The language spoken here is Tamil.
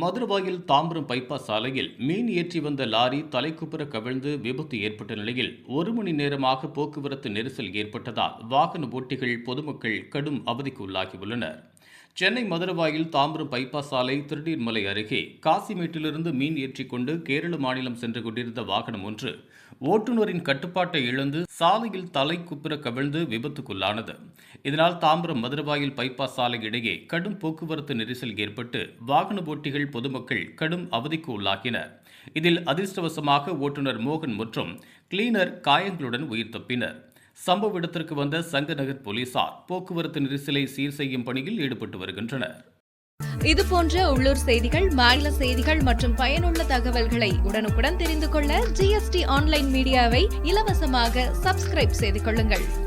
மதுரவாயில் தாம்பரம் பைபாஸ் சாலையில் மீன் ஏற்றி வந்த லாரி தலைக்குப்புற கவிழ்ந்து விபத்து ஏற்பட்ட நிலையில் ஒரு மணி நேரமாக போக்குவரத்து நெரிசல் ஏற்பட்டதால் வாகன ஓட்டிகள் பொதுமக்கள் கடும் அவதிக்கு உள்ளாகியுள்ளனர். சென்னை மதுரவாயில் தாம்பரம் பைபாஸ் சாலை திருநீர்மலை அருகே காசிமேட்டிலிருந்து மீன் ஏற்றிக்கொண்டு கேரள மாநிலம் சென்று கொண்டிருந்த வாகனம் ஒன்று ஓட்டுநரின் கட்டுப்பாட்டை இழந்து சாலையில் தலை குப்புற கவிழ்ந்து விபத்துக்குள்ளானது. இதனால் தாம்பரம் மதுரவாயில் பைபாஸ் சாலை இடையே கடும் போக்குவரத்து நெரிசல் ஏற்பட்டு வாகன ஓட்டிகள் பொதுமக்கள் கடும் அவதிக்கு உள்ளாகினர். இதில் அதிர்ஷ்டவசமாக ஓட்டுநர் மோகன் மற்றும் கிளீனர் காயங்களுடன் உயிர் தப்பினர். சம்பவ இடத்திற்கு வந்த சங்கநகர் போலீசார் போக்குவரத்து நெரிசலை சீர் செய்யும் பணியில் ஈடுபட்டு வருகின்றனர். இது போன்ற உள்ளூர் செய்திகள் மாநில செய்திகள் மற்றும் பயனுள்ள தகவல்களை உடனுக்குடன் தெரிந்து கொள்ள ஜிஎஸ்டி ஆன்லைன் மீடியாவை இலவசமாக சப்ஸ்கிரைப் செய்து கொள்ளுங்கள்.